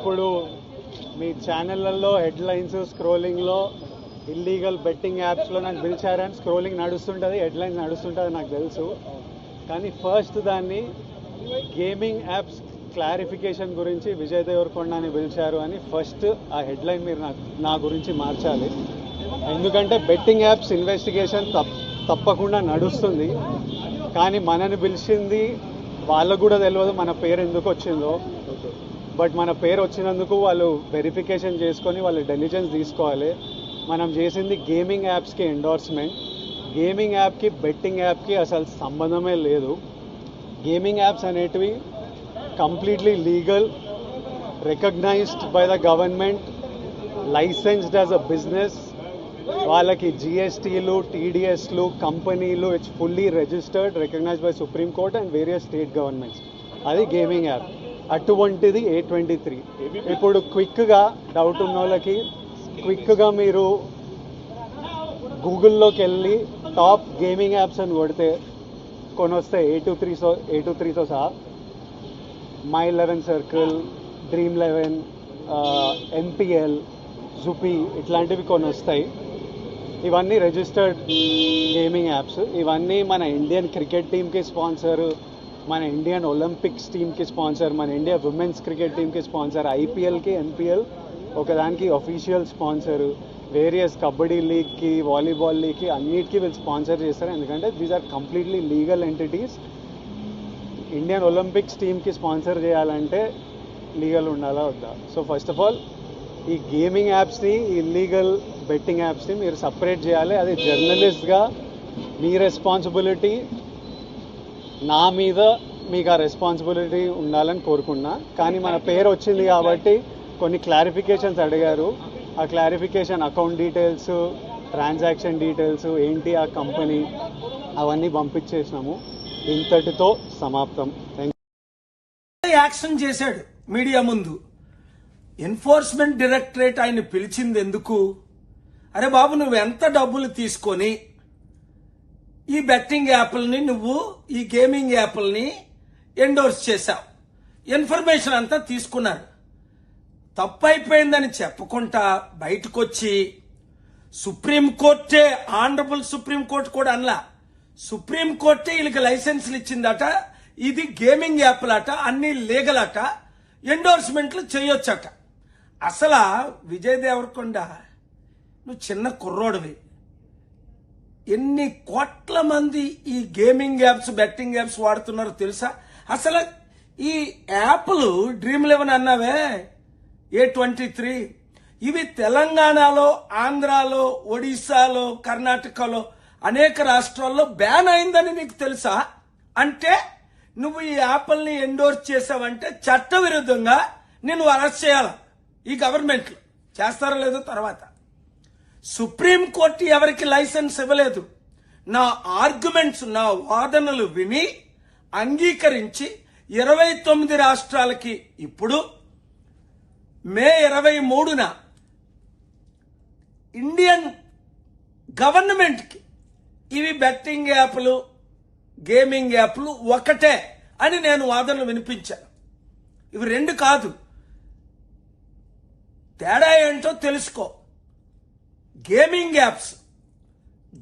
ఇప్పుడు మీ ఛానళ్ళలో హెడ్లైన్స్ స్క్రోలింగ్లో ఇల్లీగల్ బెట్టింగ్ యాప్స్లో నాకు పిలిచారని స్క్రోలింగ్ నడుస్తుంటుంది హెడ్లైన్స్ నడుస్తుంటుంది నాకు తెలుసు. కానీ ఫస్ట్ దాన్ని గేమింగ్ యాప్స్ క్లారిఫికేషన్ గురించి విజయ్ దేవరకొండని పిలిచారు అని ఫస్ట్ ఆ హెడ్లైన్ మీరు నాకు నా గురించి మార్చాలి. ఎందుకంటే బెట్టింగ్ యాప్స్ ఇన్వెస్టిగేషన్ తప్పకుండా నడుస్తుంది. కానీ మనని పిలిచింది వాళ్ళకు కూడా తెలియదు మన పేరు ఎందుకు వచ్చిందో. బట్ మన పేరు వచ్చినందుకు వాళ్ళు వెరిఫికేషన్ చేసుకొని వాళ్ళు డెలిజెన్స్ తీసుకోవాలి. మనం చేసింది గేమింగ్ యాప్స్కి ఎండోర్స్మెంట్ గేమింగ్ యాప్కి బెట్టింగ్ యాప్కి అసలు సంబంధమే లేదు. గేమింగ్ యాప్స్ అనేటివి completely legal recognized by the government licensed as a business వాళ్ళకి జిఎస్టీలు టీడీఎస్లు కంపెనీలు it's fully registered recognized by Supreme Court and various state governments అది గేమింగ్ యాప్ అటువంటిది ఏ ట్వంటీ త్రీ ఇప్పుడు క్విక్గా డౌట్ ఉన్న వాళ్ళకి క్విక్గా మీరు గూగుల్లోకి వెళ్ళి టాప్ గేమింగ్ యాప్స్ అని కొడితే కొన్ని వస్తాయి A two three so A two త్రీతో సహా My Eleven Circle Dream Eleven MPL Zupee ఇట్లాంటివి కొన్ని వస్తాయి ఇవన్నీ రిజిస్టర్డ్ గేమింగ్ యాప్స్ ఇవన్నీ మన ఇండియన్ క్రికెట్ టీమ్కి స్పాన్సర్ మన ఇండియన్ ఒలింపిక్స్ టీమ్కి స్పాన్సర్ మన ఇండియా ఉమెన్స్ క్రికెట్ టీమ్కి స్పాన్సర్ ఐపీఎల్కి ఎన్పిఎల్ ఒకదానికి అఫీషియల్ స్పాన్సర్ వేరియస్ కబడ్డీ లీగ్కి వాలీబాల్ లీగ్కి అన్నిటికీ వీళ్ళు స్పాన్సర్ చేస్తారు. ఎందుకంటే these are completely legal entities Indian Olympics టీమ్కి స్పాన్సర్ చేయాలంటే లీగల్ ఉండాలా వద్దా? సో ఫస్ట్ ఆఫ్ ఆల్ ఈ గేమింగ్ యాప్స్ని ఇల్లీగల్ బెట్టింగ్ యాప్స్ని మీరు సపరేట్ చేయాలి. అది జర్నలిస్ట్గా మీ రెస్పాన్సిబిలిటీ నా మీద మీకు ఆ రెస్పాన్సిబిలిటీ ఉండాలని కోరుకున్నా. కానీ మన పేరు వచ్చింది కాబట్టి కొన్ని క్లారిఫికేషన్స్ అడిగారు. ఆ clarification account details transaction details ఏంటి ఆ కంపెనీ అవన్నీ పంపించేసినాము. ఇంతటితో సమాప్తం. థ్యాంక్ యాక్షన్ చేశాడు మీడియా ముందు? ఎన్ఫోర్స్మెంట్ డైరెక్టరేట్ ఆయన పిలిచింది ఎందుకు? అరే బాబు నువ్వు ఎంత డబ్బులు తీసుకొని ఈ బెట్టింగ్ యాప్లని నువ్వు ఈ గేమింగ్ యాప్లని ఎండోర్స్ చేశావు. ఇన్ఫర్మేషన్ అంతా తీసుకున్నారు. తప్పైపోయిందని చెప్పకుండా బయటకొచ్చి సుప్రీంకోర్టే ఆనరబుల్ సుప్రీంకోర్టు కూడా అనలా. సుప్రీంకోర్టే వీళ్ళకి లైసెన్స్లు ఇచ్చిందట ఇది గేమింగ్ యాప్లట అన్ని లీగల్ అట ఎండోర్స్మెంట్లు చేయొచ్చట. అసలు విజయ్ దేవరకొండ నువ్వు చిన్న కుర్రోడివి. ఎన్ని కోట్ల మంది ఈ గేమింగ్ యాప్స్ బెట్టింగ్ యాప్స్ వాడుతున్నారో తెలుసా? అసలు ఈ యాప్లు Dream eleven అన్నావే? A twenty three? ఇవి తెలంగాణలో ఆంధ్రాలో ఒడిశాలో కర్ణాటకలో అనేక రాష్ట్రాల్లో బ్యాన్ అయిందని నీకు తెలుసా? అంటే నువ్వు ఈ యాప్ల్ని ఎండోర్స్ చేసావంటే చట్టవిరుద్ధంగా నేను అరెస్ట్ చేయాలి ఈ గవర్నమెంట్ చేస్తారో లేదో తర్వాత. సుప్రీంకోర్టు ఎవరికి లైసెన్స్ ఇవ్వలేదు. నా ఆర్గ్యుమెంట్స్ నా వాదనలు విని అంగీకరించి ఇరవై తొమ్మిది రాష్ట్రాలకి ఇప్పుడు మే ఇరవై మూడున ఇండియన్ గవర్నమెంట్కి ఇవి బెట్టింగ్ యాప్లు గేమింగ్ యాప్లు ఒకటే అని నేను వాదనలు వినిపించాను. ఇవి రెండు కాదు. తేడా ఏంటో తెలుసుకో. Gaming apps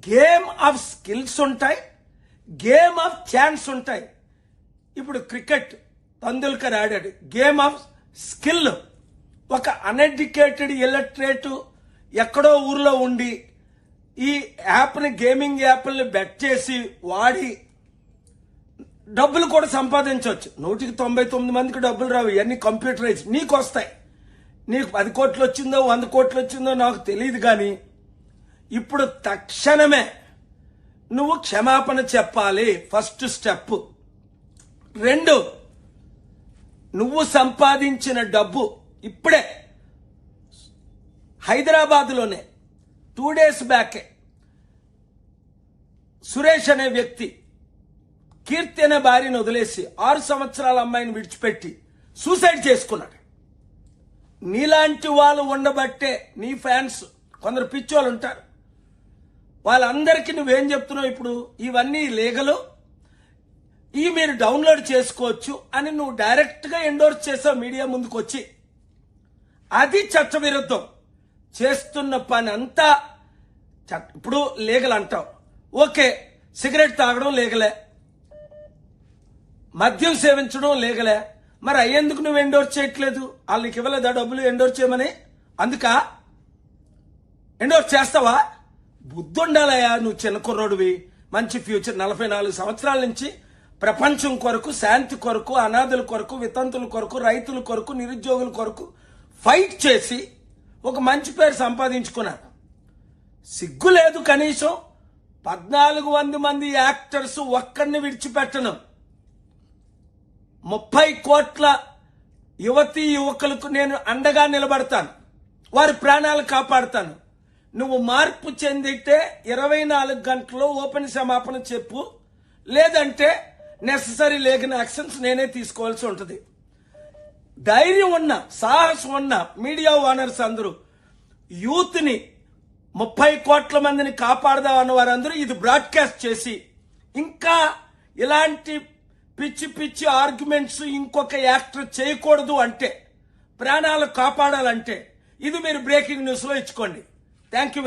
game of skills ఉంటాయి. గేమ్ ఆఫ్ ఛాన్స్ ఉంటాయి. ఇప్పుడు క్రికెట్ తందుల్కర్ ఆడాడు. గేమ్ ఆఫ్ స్కిల్ ఒక అన్ఎడ్యుకేటెడ్ ఇల్లట్రేట్ ఎక్కడో ఊర్లో ఉండి ఈ యాప్ని గేమింగ్ యాప్ని బెట్ చేసి వాడి డబ్బులు కూడా సంపాదించవచ్చు. నూటికి తొంభై తొమ్మిది మందికి డబ్బులు రావు. ఇవన్నీ కంప్యూటరైజ్ నీకు వస్తాయి నీకు పది కోట్లు వచ్చిందో వంద కోట్లు వచ్చిందో నాకు తెలియదు కానీ ఇప్పుడు తక్షణమే నువ్వు క్షమాపణ చెప్పాలి ఫస్ట్ స్టెప్ రెండు నువ్వు సంపాదించిన డబ్బు ఇప్పుడే హైదరాబాద్లోనే టూ డేస్ బ్యాకే సురేష్ అనే వ్యక్తి కీర్తి అనే భార్యను వదిలేసి ఆరు సంవత్సరాల అమ్మాయిని విడిచిపెట్టి సూసైడ్ చేసుకున్నాడు. నీలాంటి వాళ్ళు ఉండబట్టే నీ ఫ్యాన్స్ కొందరు పిచ్చోళ్ళు ఉంటారు. వాళ్ళందరికీ నువ్వేం చెప్తున్నావు ఇప్పుడు? ఇవన్నీ లీగలు. ఇవి మీరు డౌన్లోడ్ చేసుకోవచ్చు అని నువ్వు డైరెక్ట్గా ఎండోర్స్ చేసావు మీడియా ముందుకు వచ్చి అది చట్టవిరుద్ధం. చేస్తున్న పని అంతా ఇప్పుడు లీగల్ అంటావు ఓకే సిగరెట్ తాగడం లీగలే. మద్యం సేవించడం లీగలే. మరి అయ్యేందుకు నువ్వు ఎండోర్స్ చేయట్లేదు? వాళ్ళకి ఇవ్వలేదా డబ్బులు ఎండోర్స్ చేయమని? అందుక? ఎండోర్స్ చేస్తావా? బుద్ధి ఉండాలయ్యా నువ్వు చిన్న కుర్రోడివి. మంచి ఫ్యూచర్. నలభై నాలుగు సంవత్సరాల నుంచి ప్రపంచం కొరకు శాంతి కొరకు అనాథుల కొరకు వితంతుల కొరకు రైతుల కొరకు నిరుద్యోగుల కొరకు ఫైట్ చేసి ఒక మంచి పేరు సంపాదించుకున్నాను సిగ్గు లేదు కనీసం పద్నాలుగు వంద మంది యాక్టర్స్ ఒక్కడిని విడిచిపెట్టను. ముప్పై కోట్ల యువతీ యువకులకు నేను అండగా నిలబడతాను. వారి ప్రాణాలు కాపాడుతాను. నువ్వు మార్పు చెందితే ఇరవై నాలుగు గంటల్లో ఓపెన్ క్షమాపణ చెప్పు. లేదంటే నెససరీ లేగిన యాక్షన్స్ నేనే తీసుకోవాల్సి ఉంటుంది. ధైర్యం ఉన్న సాహసం ఉన్న మీడియా ఓనర్స్ అందరూ యూత్ని ముప్పై కోట్ల మందిని కాపాడదామన్న వారందరూ ఇది బ్రాడ్కాస్ట్ చేసి ఇంకా ఇలాంటి పిచ్చి పిచ్చి ఆర్గ్యుమెంట్స్ ఇంకొక యాక్టర్ చేయకూడదు అంటే ప్రాణాలు కాపాడాలంటే ఇది మీరు బ్రేకింగ్ న్యూస్లో ఇచ్చుకోండి. Thank you.